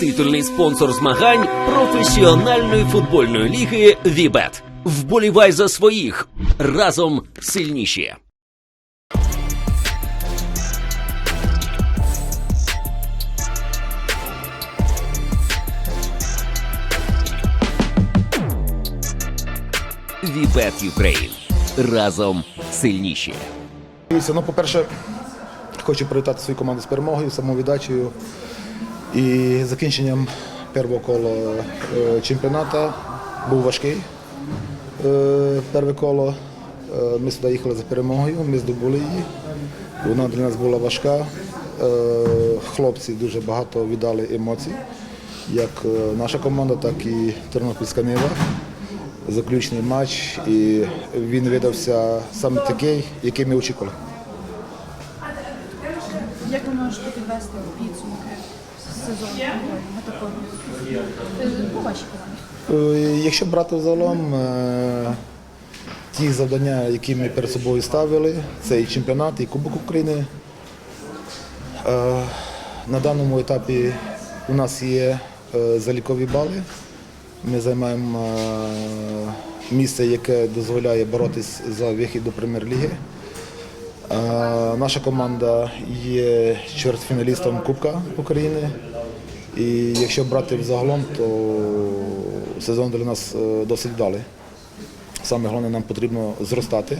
Титульний спонсор змагань професіональної футбольної ліги Вібет. Вболівай за своїх разом сильніші. Вібет Юкрейн. Разом сильніші. Ну, по-перше, хочу привітати свою команду з перемогою, самовіддачею і закінченням першого кола е, чемпіонату. Був важкий е, перше коло. Е, Ми сюди їхали за перемогою, ми здобули її. Вона для нас була важка. Хлопці дуже багато віддали емоцій, як наша команда, так і Тернопільська Нива. Заключний матч, і він видався саме такий, який ми очікували. Як ви можете підвести підсумки такого? Е, По вашій команді. Якщо брати взагалом, е, ті завдання, які ми перед собою ставили, це і чемпіонат, і Кубок України. Е, На даному етапі у нас є залікові бали. Ми займаємо місце, яке дозволяє боротись за вихід до прем'єр-ліги. Е, Наша команда є чвертьфіналістом Кубка України. І якщо брати взагалом, то сезон для нас е, досить вдалий. Саме головне, нам потрібно зростати,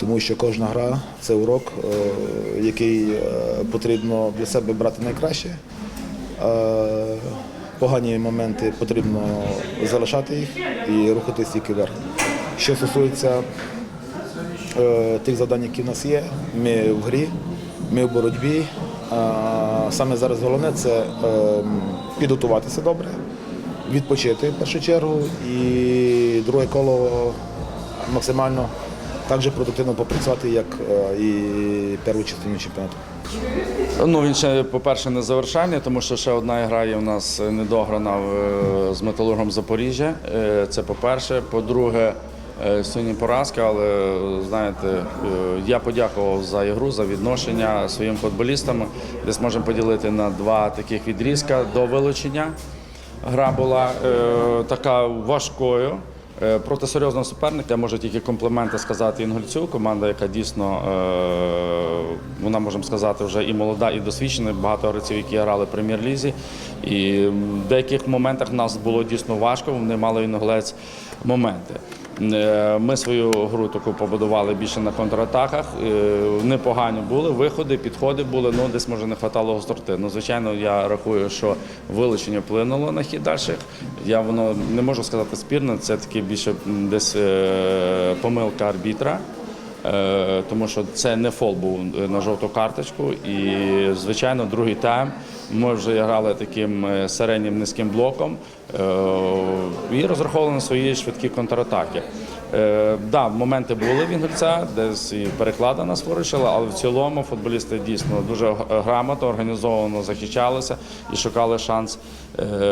тому що кожна гра це урок, е, який потрібно для себе брати найкраще. Погані моменти потрібно залишати їх і рухатись тільки вверх. Що стосується тих завдань, які в нас є. Ми в грі, ми в боротьбі. Саме зараз головне це е, підготуватися добре, відпочити в першу чергу і друге коло максимально так же продуктивно попрацювати, як е, і першу частину чемпіонату. Ну він ще, по-перше, не завершальний, тому що ще одна гра є у нас недограна з металургом Запоріжжя. Е, Це по-перше. По-друге, е, сьогодні поразка, але знаєте, е, я подякував за ігру, за відношення своїм футболістам. Десь можемо поділити на два таких відрізка до вилучення. Гра була е, така важкою. Е, Проти серйозного суперника я можу тільки компліменти сказати Інгульцю, команда, яка дійсно е, вона можемо сказати вже і молода, і досвідчена. Багато гравців, які грали в прем'єр-лізі. І в деяких моментах нас було дійсно важко. Вони мали іноглець моменти. Е, Ми свою гру таку побудували більше на контратаках. Е, Непогані були виходи, підходи були. Ну десь може не вистачало гостроти. Ну звичайно, я рахую, що вилучення вплинуло на хід дальших. Я воно не можу сказати спірно. Це таки більше десь е, помилка арбітра. Е, Тому що це не фол був на жовту карточку. І, звичайно, другий тайм ми вже грали таким е, середнім низьким блоком е, і розраховували на свої швидкі контратаки. Да, моменти були в Інгульця, десь і переклади нас вирішили, але в цілому футболісти дійсно дуже грамотно, організовано захищалися і шукали шанс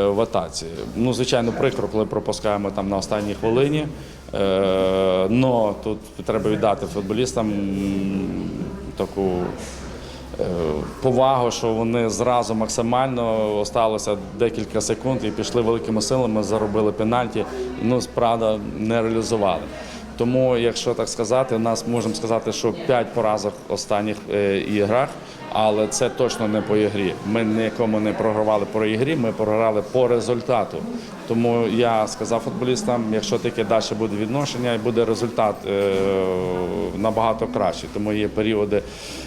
в атаці. Ну, звичайно, прикро, коли пропускаємо там на останній хвилині. Е, но тут треба віддати футболістам таку е, повагу, що вони зразу максимально осталося декілька секунд і пішли великими силами, заробили пенальті. Ну, справда, не реалізували. Тому, якщо так сказати, у нас можемо сказати, що 5 поразок в останніх е, іграх, але це точно не по ігрі. Ми нікому не програвали по ігрі, ми програли по результату. Тому я сказав футболістам, якщо таке далі буде відношення буде результат е, набагато кращий. Тому є періоди.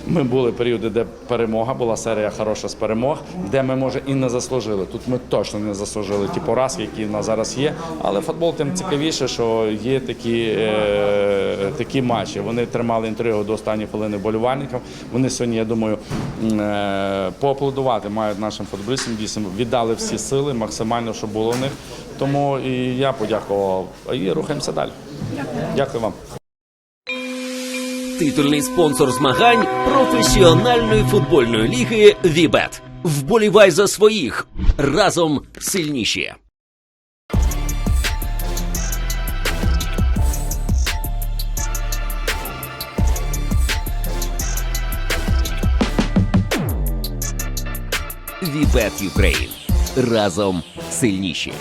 Ми були періоди, де перемога була серія хороша з перемог, де ми може і не заслужили. Тут ми точно не заслужили ті поразки, які в нас зараз є. Але футбол тим цікавіше, що є такі, е, такі матчі. Вони тримали інтригу до останньої хвилини болівальників. Вони сьогодні, я думаю, е, поаплодувати мають нашим футболістам. Дійсно віддали всі сили, максимально, що було в них. Тому і я подякував. І рухаємося далі. Дякую вам. Титульний спонсор змагань професіональної футбольної ліги Вібет. Вболівай за своїх разом сильніші. Вібет Юкрейн. Разом сильніші.